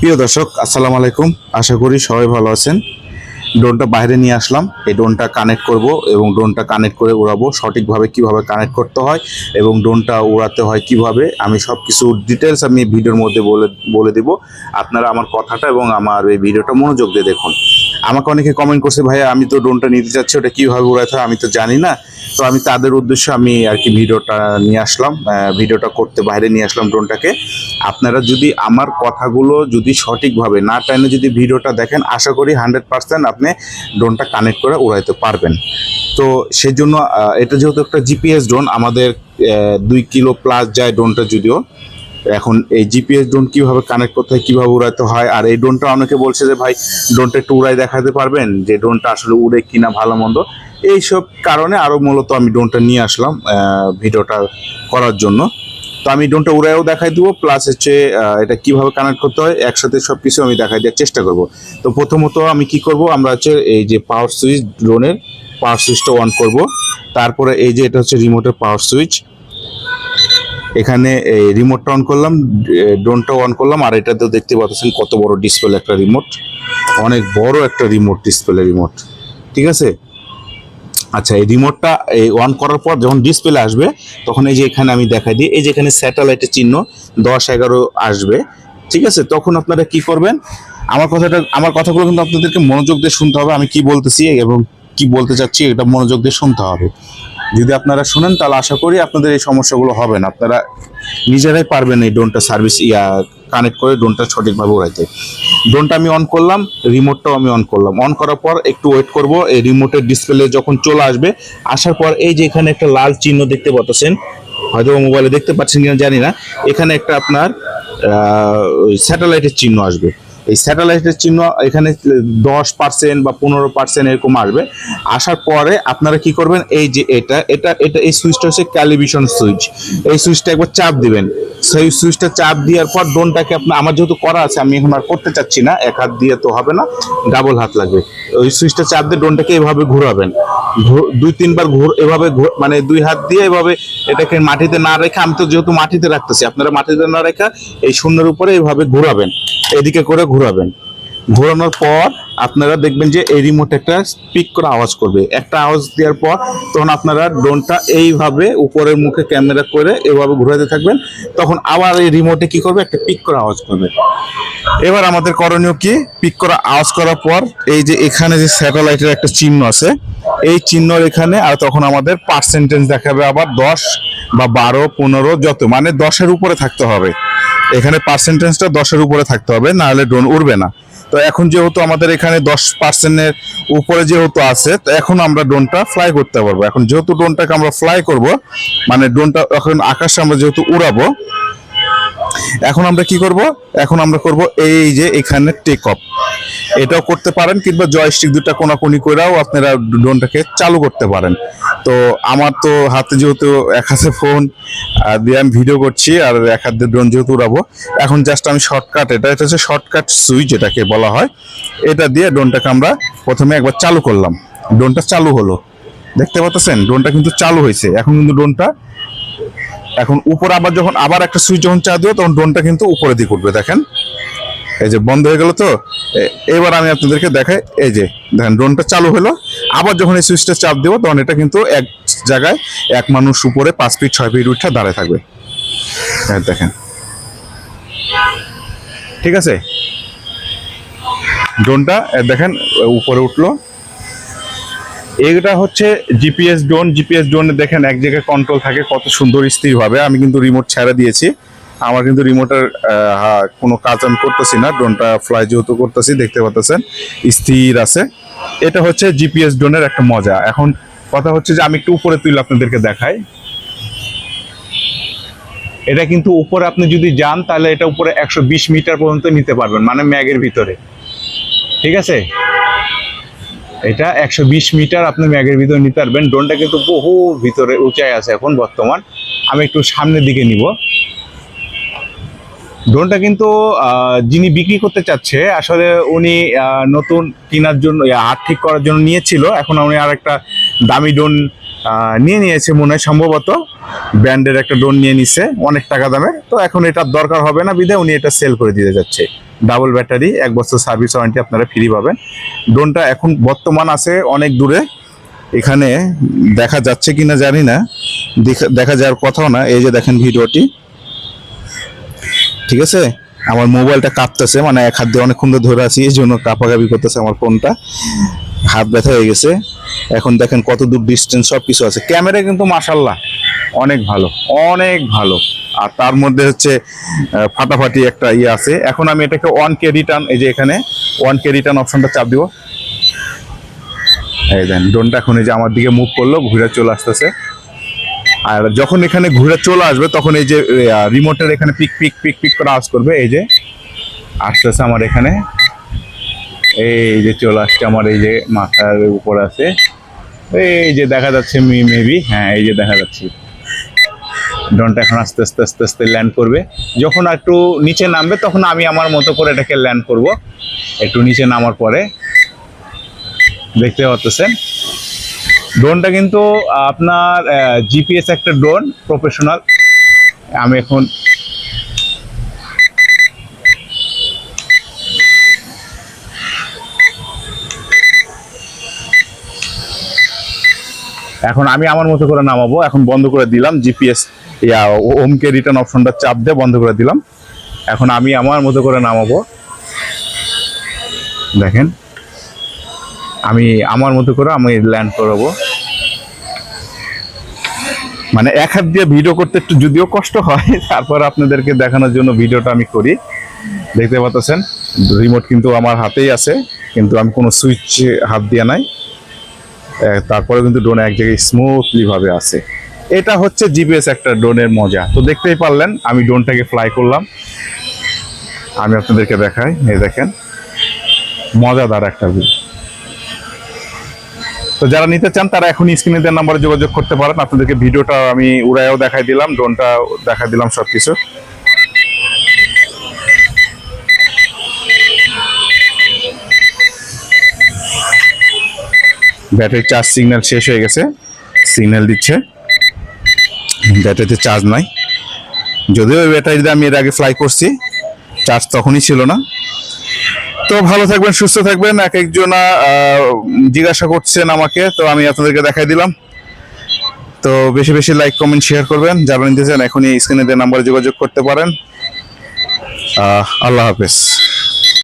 প্রিয় দর্শক আসসালামু আলাইকুম। আশা করি সবাই ভালো আছেন। ড্রোনটা বাইরে নিয়ে আসলাম। এই ড্রোনটা কানেক্ট করব এবং ড্রোনটা কানেক্ট করে উড়াবো, সঠিকভাবে কীভাবে কানেক্ট করতে হয় এবং ড্রোনটা উড়াতে হয় কীভাবে, আমি সব কিছু ডিটেলস আমি ভিডিওর মধ্যে বলে বলে দিব। আপনারা আমার কথাটা এবং আমার এই ভিডিওটা মনোযোগ দিয়ে দেখুন। আমাকে অনেকে কমেন্ট করছে, ভাইয়া, আমি তো ড্রোনটা নিতে চাচ্ছি, ওটা কীভাবে উড়াতে হয়? আমি তো জানি না। তো আমি তাদের উদ্দেশ্যে আমি আর কি ভিডিওটা নিয়ে আসলাম ভিডিওটা করতে বাইরে নিয়ে আসলাম ড্রোনটাকে আপনারা যদি আমার কথাগুলো যদি সঠিকভাবে না টাইনে যদি ভিডিওটা দেখেন, আশা করি হান্ড্রেড পার্সেন্ট আপনি ড্রোনটা কানেক্ট করে উড়াইতে পারবেন। তো সেই জন্য এটা যেহেতু একটা জিপিএস ড্রোন আমাদের দুই কিলো প্লাস যায় ড্রোনটা যদিও। এখন এই জিপিএস ড্রোন কীভাবে কানেক্ট করতে হয়, কীভাবে উড়াতে হয়, আর এই ড্রোনটা অনেকে বলছে যে, ভাই ড্রোনটা একটু উড়াই দেখাতে পারবেন? যে ড্রোনটা আসলে উড়ে কিনা ভালো মন্দ? এইসব কারণে আরও মূলত আমি ড্রোনটা নিয়ে আসলাম ভিডিওটা করার জন্য। তো আমি ড্রোনটা উড়াইও দেখাই দেবো প্লাস হচ্ছে এটা কীভাবে কানেক্ট করতে হয়, একসাথে সব কিছু আমি দেখাই দেওয়ার চেষ্টা করব। তো প্রথমত আমি কি করব, আমরা হচ্ছে এই যে পাওয়ার সুইচ ড্রোনের পাওয়ার সুইচটা অন করব। তারপরে এই যে এটা হচ্ছে রিমোটের পাওয়ার সুইচ এখানে এই রিমোটটা অন করলাম ড্রোনটা অন করলাম, আর এটাতেও দেখতে পাচ্ছেন কত বড় ডিসপ্লে একটা রিমোট অনেক বড় একটা রিমোট ডিসপ্লে রিমোট ঠিক আছে? আচ্ছা এই রিমোটটা এই অন করার পর যখন ডিসপ্লে আসবে, তখন এই যে এখানে আমি দেখাই দিই, এই যে এখানে স্যাটেলাইটের চিহ্ন, দশ এগারো আসবে, ঠিক আছে? তখন আপনারা কি করবেন? আমার কথাটা, আমার কথাগুলো কিন্তু আপনাদেরকে মনোযোগ দিয়ে শুনতে হবে, আমি কি বলতেছি এবং কি বলতে চাচ্ছি, এটা মনোযোগ দিয়ে শুনতে হবে। যদি আপনারা শুনেন, তাহলে আশা করি আপনাদের এই সমস্যাগুলো হবে না। আপনারা নিজেরাই পারবেন এই ড্রোনটা সার্ভিস ইয়া কানেক্ট করে ড্রোনটা সঠিকভাবে উড়াইতে। ড্রোনটা আমি অন করলাম রিমোটটাও আমি অন করলাম। অন করার পর একটু ওয়েট করব, এই রিমোটের ডিসপ্লে যখন চলে আসবে, আসার পর এই যে এখানে একটা লাল চিহ্ন দেখতে পাচ্ছেন, হয়তো মোবাইলে দেখতে পাচ্ছেন কিনা জানি না, এখানে একটা আপনার স্যাটেলাইটের চিহ্ন আসবে। এই স্যাটেলাইটের চিহ্ন এখানে দশ পার্সেন্ট বা পনেরো পার্সেন্ট এরকম আসবে। আসার পরে আপনারা কি করবেন, এই যে এটা এটা এটা এই সুইচটা হচ্ছে ক্যালিভিশন সুইচ এই সুইচটা একবার চাপ দিবেন। সেই সুইচটা চাপ দেওয়ার পর ডোনটাকে আপনার আমার যেহেতু করা আছে, আমি এখন আর করতে চাচ্ছি না, এক হাত দিয়ে তো হবে না ডাবল হাত লাগবে। ওই সুইচটা চাপ দিয়ে ডোনটাকে এভাবে ঘুরাবেন। দুই তিনবার ঘুর এভাবে মানে দুই হাত দিয়ে এভাবে এটাকে মাটিতে না রেখে, আমি তো যেহেতু মাটিতে রাখতেছি, আপনারা মাটিতে না রেখা এই শূন্যের উপরে এভাবে ঘুরাবেন, এদিকে করে ঘোরাবেন। ঘোরানোর পর আপনারা দেখবেন যে এই রিমোট একটা স্পিক করে আওয়াজ করবে। একটা আওয়াজ দেওয়ার পর তখন আপনারা ড্রোনটা এইভাবে উপরের মুখে ক্যামেরা করে এভাবে ঘোরাতে থাকবেন। তখন আবার এই রিমোটে কি করবে? একটা পিক করে আওয়াজ করবে। এবার আমাদের করণীয় কি? পিক করা, আওয়াজ করার পর এই যে এখানে যে স্যাটেলাইটের একটা চিহ্ন আছে, এই চিহ্নর এখানে আর তখন আমাদের পার্সেন্টেজ দেখাবে আবার দশ বা বারো, পনেরো, যত মানে দশের উপরে থাকতে হবে। এখানে পার্সেন্টেজটা দশের উপরে থাকতে হবে, নাহলে ড্রোন উড়বে না। তো এখন যেহেতু আমাদের এখানে দশ পার্সেন্টের উপরে যেহেতু আছে, তো এখন আমরা ড্রোনটা ফ্লাই করতে পারব। এখন যেহেতু ড্রোনটাকে আমরা ফ্লাই করব মানে ড্রোনটা এখন আকাশে আমরা যেহেতু উড়াবো এখন আমরা কি করব? এখন আমরা করব এই যে এখানে টেক অফ এটাও করতে পারেন কিংবা জয়স্টিক দুটা কোনাকুনি করেও আপনারা ড্রোনটাকে চালু করতে পারেন। তো আমার তো হাতে যেহেতু এক হাতে ফোন দিয়ে আমি ভিডিও করছি, আর এক হাত ড্রোন যেহেতু উড়াবো, এখন জাস্ট আমি শর্টকাট এটা এটা হচ্ছে শর্টকাট সুইচ এটাকে বলা হয়। এটা দিয়ে ড্রোনটাকে আমরা প্রথমে একবার চালু করলাম। ড্রোনটা চালু হলো। দেখতে পাচ্ছেন? ড্রোনটা কিন্তু চালু হয়েছে। এখন কিন্তু ড্রোনটা এখন উপরে আবার যখন আবার একটা সুইচ যখন চা দিও তখন ড্রোনটা কিন্তু উপরে দিকে উঠবে, দেখেন। এই যে বন্ধ হয়ে গেল তো এবার আমি আপনাদেরকে দেখাই, এই যে, দেখেন ড্রোনটা চালু হলো। আবার যখন এই সুইচটা চাপ দেবো, তখন এটা কিন্তু এক জায়গায় এক মানুষ উপরে পাঁচ ফিট ছয় ফিট উঠে দাঁড়ায় থাকবে। এই দেখেন। ঠিক আছে? ড্রোনটা দেখেন, উপরে উঠল। এইটা হচ্ছে জিপিএস ড্রোন জিপিএস ড্রোনে দেখেন এক জায়গায় কন্ট্রোল থাকে, কত সুন্দর স্থিরভাবে। আমি কিন্তু রিমোট ছেড়ে দিয়েছি। আমার কিন্তু রিমোটের কোনো কাজ আমি করতেছি না। ড্রোনটা ফ্লাই যেহেতু করতেছি, দেখতে পাচ্ছেন স্থির আছে। এটা হচ্ছে জিপিএস ড্রোনের একটা মজা। এখন কথা হচ্ছে যে, আমি একটু উপরে তুলে আপনাদেরকে দেখাই। এটা কিন্তু উপরে আপনি যদি যান, তাহলে এটা উপরে একশো বিশ মিটার পর্যন্ত নিতে পারবেন মানে ম্যাগের ভিতরে। ঠিক আছে? এটা একশো বিশ মিটার আপনি ম্যাগের ভিতরে নিতে পারবেন। ড্রোনটা কিন্তু বহু ভিতরে উঁচায় আছে এখন বর্তমান। আমি একটু সামনের দিকে নিব। ড্রোনটা কিন্তু যিনি বিক্রি করতে চাচ্ছে, আসলে উনি নতুন কেনার জন্য হাত ঠিক করার জন্য নিয়েছিল। এখন উনি আর একটা দামি ড্রোন নিয়ে নিয়েছে মনে হয় সম্ভবত। ব্র্যান্ডের একটা ড্রোন নিয়ে নিছে, অনেক টাকা দামে। তো এখন এটার দরকার হবে না বিধে উনি এটা সেল করে দিতে যাচ্ছে। ডাবল ব্যাটারি এক বছর সার্ভিস ওয়ারেন্টি আপনারা ফ্রি পাবেন। ড্রোনটা এখন বর্তমান আছে অনেক দূরে। এখানে দেখা যাচ্ছে কি না জানি না। দেখা- যাওয়ার কথাও না। এই যে দেখেন ভিডিওটি। ঠিক আছে? আমার মোবাইলটা কাঁপতেছে মানে এক হাত দিয়ে অনেকক্ষণ ধরে আছি, এই জন্য কাঁপাকাপি করতেছে আমার ফোনটা। হাত ব্যথা হয়ে গেছে। এখন দেখেন কত দূর ডিস্টেন্স সব কিছু আছে। ক্যামেরা কিন্তু মাসাল্লাহ অনেক ভালো অনেক ভালো। আর তার মধ্যে হচ্ছে ফাটাফাটি একটা ইয়ে আছে। এখন আমি এটাকে ওয়ান কে রিটার্ন এই যে এখানে ওয়ান কে রিটার্ন অপশনটা চাপ দিব। এই দেন ড্রোনটা এখন এই যে আমার দিকে মুভ করল, ঘুরে চলে আসতেছে। আর যখন এখানে ঘুরে চলে আসবে, তখন এই যে রিমোটের এখানে পিক পিক পিক পিক করে আওয়াজ করবে। এই যে, আসতেছে আমার এখানে। এই যে চলে আসছে আমার এই যে মাথার উপর আছে। এই যে দেখা যাচ্ছে মি মেবি হ্যাঁ এই যে দেখা যাচ্ছে। ড্রোনটা এখন আস্তে আস্তে আস্তে আস্তে ল্যান্ড করবে। যখন একটু নিচে নামবে, তখন আমি আমার মতো করে এটাকে ল্যান্ড করব। একটু নিচে নামার পরে। দেখতে পাচ্ছেন? ড্রোনটা কিন্তু আপনার জিপিএস একটা ড্রোন প্রফেশনাল আমি এখন এখন আমি আমার মতো করে নামাবো, এখন বন্ধ করে দিলাম জিপিএস ইয়া ওমকে রিটার্ন অপশনটা চাপ দিয়ে বন্ধ করে দিলাম। এখন আমি আমার মতো করে নামাবো। দেখেন, আমি আমার মতো করে আমি ল্যান্ড করাবো। মানে এক হাত দিয়ে ভিডিও করতে একটু যদিও কষ্ট হয়, তারপর আপনাদেরকে দেখানোর জন্য ভিডিওটা আমি করি। দেখতে পাচ্ছেন রিমোট কিন্তু আমার হাতেই আছে, কিন্তু আমি কোনো সুইচ হাত দিয়ে নাই। তারপরে কিন্তু ড্রোন এক জায়গায় স্মুথলি ভাবে আছে। এটা হচ্ছে জিপিএস একটা ড্রোনের মজা। তো দেখতেই পারলেন, আমি ড্রোনটাকে ফ্লাই করলাম। আমি আপনাদেরকে দেখাই, এই দেখেন। মজাদার একটা ভিউ তো যারা নিতে চান, তারা এখন স্ক্রিনে দেওয়ার নাম্বারে যোগাযোগ করতে পারেন। আপনাদেরকে ভিডিওটা আমি উড়াইও দেখাই দিলাম ড্রোনটা দেখাই দিলাম সব কিছু ব্যাটারি চার্জ সিগন্যাল শেষ হয়ে গেছে। সিগন্যাল দিচ্ছে। ব্যাটারিতে চার্জ নাই। যদিও ওই ব্যাটারি দিয়ে আমি এর আগে ফ্লাই করছি, চার্জ তখনই ছিল না। তো ভালো থাকবেন, সুস্থ থাকবেন। এক একজনা জিজ্ঞাসা করছেন আমাকে, তো আমি আপনাদেরকে দেখাই দিলাম। তো বেশি বেশি লাইক কমেন্ট শেয়ার করবেন। যারা নিতে চান, এখনই স্ক্রিনে দেওয়া নাম্বারে যোগাযোগ করতে পারেন। আল্লাহ হাফেজ।